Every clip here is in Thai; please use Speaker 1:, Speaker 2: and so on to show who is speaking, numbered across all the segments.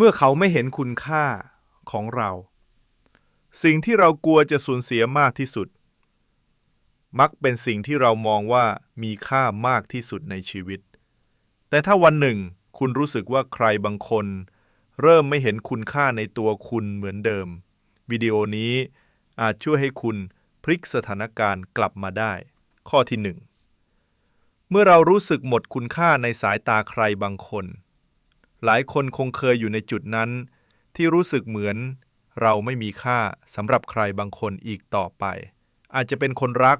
Speaker 1: เมื่อเขาไม่เห็นคุณค่าของเรา สิ่งที่เรากลัวจะสูญเสียมากที่สุด มักเป็นสิ่งที่เรามองว่ามีค่ามากที่สุดในชีวิต แต่ถ้าวันหนึ่งคุณรู้สึกว่าใครบางคน เริ่มไม่เห็นคุณค่าในตัวคุณเหมือนเดิม วิดีโอนี้อาจช่วยให้คุณพลิกสถานการณ์กลับมาได้ ข้อที่หนึ่งเมื่อเรารู้สึกหมดคุณค่าในสายตาใครบางคน หลายคนคงเคยอยู่ในจุดนั้น ที่รู้สึกเหมือน เราไม่มีค่าสำหรับใครบางคนอีกต่อไป อาจจะเป็นคนรัก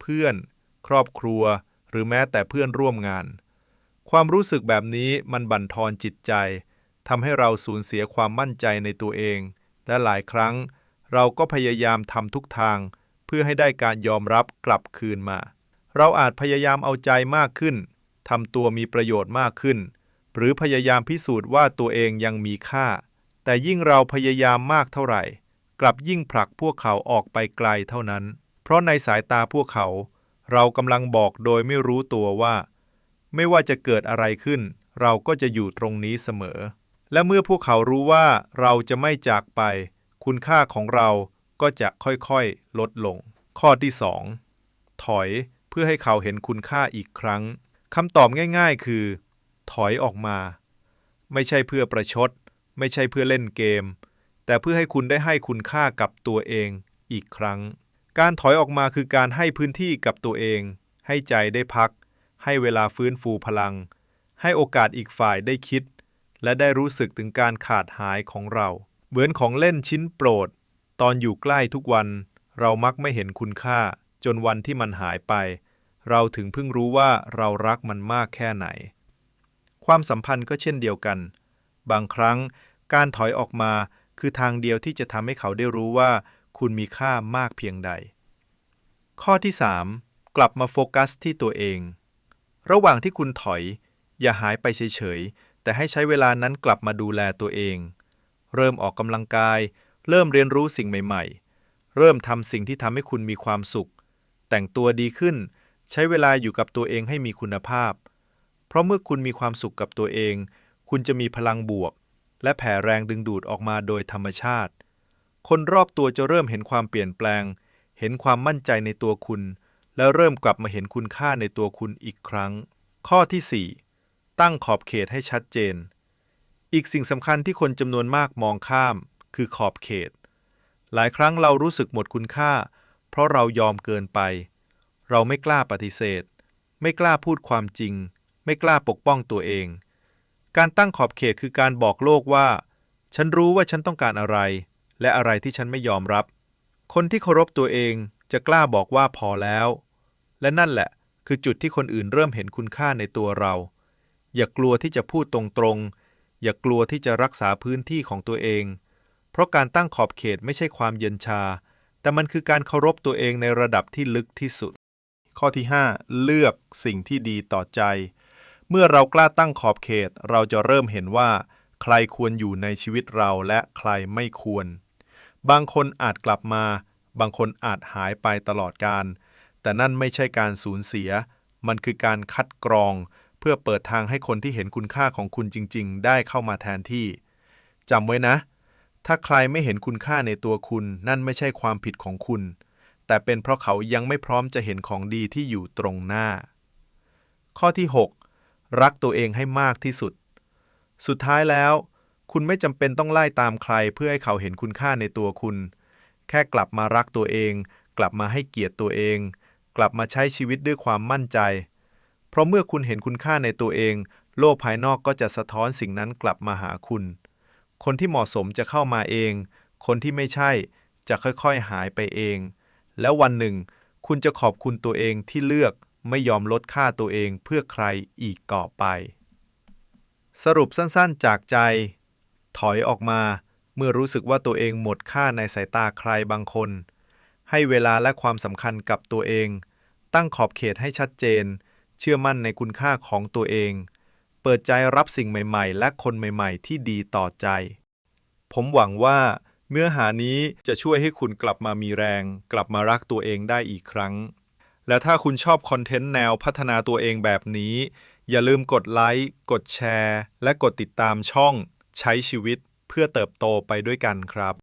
Speaker 1: เพื่อน ครอบครัว หรือแม้แต่เพื่อนร่วมงาน ความรู้สึกแบบนี้มันบั่นทอนจิตใจทำให้เราสูญเสียความมั่นใจในตัวเอง และหลายครั้ง เราก็พยายามทำทุกทาง เพื่อให้ได้การยอมรับกลับคืนมา เราอาจพยายามเอาใจมากขึ้นทำตัวมีประโยชน์มากขึ้น หรือพยายามพิสูจน์ว่าตัวเองยังมีค่า แต่ยิ่งเราพยายามมากเท่าไหร่ กลับยิ่งผลักพวกเขาออกไปไกลเท่านั้น เพราะในสายตาพวกเขา เรากำลังบอกโดยไม่รู้ตัวว่า ไม่ว่าจะเกิดอะไรขึ้น เราก็จะอยู่ตรงนี้เสมอ และเมื่อพวกเขารู้ว่าเราจะไม่จากไป คุณค่าของเราก็จะค่อยๆลดลง ข้อที่ 2 ถอยเพื่อให้เขาเห็นคุณค่าอีกครั้งคำตอบง่าย ๆ คือ ถอยออกมา ไม่ใช่เพื่อประชด ไม่ใช่เพื่อเล่นเกม แต่เพื่อให้คุณได้ให้คุณค่ากับตัวเองอีกครั้ง การถอยออกมาคือการให้พื้นที่กับตัวเอง ให้ใจได้พัก ให้เวลาฟื้นฟูพลัง ให้โอกาสอีกฝ่ายได้คิด และได้รู้สึกถึงการขาดหายของเรา เหมือนของเล่นชิ้นโปรด ตอนอยู่ใกล้ทุกวัน เรามักไม่เห็นคุณค่า จนวันที่มันหายไป เราถึงเพิ่งรู้ว่าเรารักมันมากแค่ไหน ความสัมพันธ์ก็เช่นเดียวกัน บางครั้งการถอยออกมาคือทางเดียวที่จะทำให้เขาได้รู้ว่า คุณมีค่ามากเพียงใด ข้อที่ 3 กลับมาโฟกัสที่ตัวเอง ระหว่างที่คุณถอย อย่าหายไปเฉยๆ แต่ให้ใช้เวลานั้นกลับมาดูแลตัวเอง เริ่มออกกำลังกาย เริ่มเรียนรู้สิ่งใหม่ ๆ เริ่มทำสิ่งที่ทำให้คุณมีความสุข แต่งตัวดีขึ้น ใช้เวลาอยู่กับตัวเองให้มีคุณภาพ เพราะเมื่อคุณมีความสุขกับตัวเอง คุณจะมีพลังบวก และแผ่แรงดึงดูดออกมาโดยธรรมชาติ คนรอบตัวจะเริ่มเห็นความเปลี่ยนแปลง เห็นความมั่นใจในตัวคุณ แล้วเริ่มกลับมาเห็นคุณค่าในตัวคุณอีกครั้ง ข้อที่ 4 ตั้งขอบเขตให้ชัดเจน อีกสิ่งสำคัญที่คนจำนวนมากมองข้าม คือขอบเขต หลายครั้งเรารู้สึกหมดคุณค่า เพราะเรายอมเกินไป เราไม่กล้าปฏิเสธ ไม่กล้าพูดความจริง ไม่กล้าปกป้องตัวเอง การตั้งขอบเขตคือการบอกโลกว่า ฉันรู้ว่าฉันต้องการอะไร และอะไรที่ฉันไม่ยอมรับ คนที่เคารพตัวเองจะกล้าบอกว่าพอแล้ว และนั่นแหละ คือจุดที่คนอื่นเริ่มเห็นคุณค่าในตัวเรา อย่ากลัวที่จะพูดตรงๆ อย่ากลัวที่จะรักษาพื้นที่ของตัวเอง เพราะการตั้งขอบเขตไม่ใช่ความเย็นชา แต่มันคือการเคารพตัวเองในระดับที่ลึกที่สุด ข้อที่ 5 เลือกสิ่งที่ดีต่อใจ เมื่อเรากล้าตั้งขอบเขต เราจะเริ่มเห็นว่า ใครควรอยู่ในชีวิตเราและใครไม่ควร บางคนอาจกลับมา บางคนอาจหายไปตลอดการ แต่นั่นไม่ใช่การสูญเสีย มันคือการคัดกรอง เพื่อเปิดทางให้คนที่เห็นคุณค่าของคุณจริง ๆ ได้เข้ามาแทนที่จำไว้นะ ถ้าใครไม่เห็นคุณค่าในตัวคุณ นั่นไม่ใช่ความผิดของคุณ แต่เป็นเพราะเขายังไม่พร้อมจะเห็นของดีที่อยู่ตรงหน้า ข้อที่ 6 รักตัวเองให้มากที่สุด สุดท้ายแล้ว คุณไม่จำเป็นต้องไล่ตามใครเพื่อให้เขาเห็นคุณค่าในตัวคุณ แค่กลับมารักตัวเอง กลับมาให้เกียรติตัวเอง กลับมาใช้ชีวิตด้วยความมั่นใจ เพราะเมื่อคุณเห็นคุณค่าในตัวเอง โลกภายนอกก็จะสะท้อนสิ่งนั้นกลับมาหาคุณ คนที่เหมาะสมจะเข้ามาเอง คนที่ไม่ใช่จะค่อยๆหายไปเอง แล้ววันหนึ่ง คุณจะขอบคุณตัวเองที่เลือก ไม่ยอมลดค่าตัวเองเพื่อใครอีกต่อไป สรุปสั้นๆจากใจ ถอยออกมาเมื่อรู้สึกว่าตัวเองหมดค่าในสายตาใครบางคน ให้เวลาและความสำคัญกับตัวเอง ตั้งขอบเขตให้ชัดเจน เชื่อมั่นในคุณค่าของตัวเอง เปิดใจรับสิ่งใหม่ๆ และคนใหม่ๆ ที่ดีต่อใจ ผมหวังว่าเนื้อหานี้จะช่วยให้คุณกลับมามีแรง กลับมารักตัวเองได้อีกครั้ง และถ้าคุณชอบคอนเทนต์แนวพัฒนาตัวเองแบบนี้ อย่าลืมกดไลค์กดแชร์ และกดติดตามช่อง ใช้ชีวิตเพื่อเติบโตไปด้วยกันครับ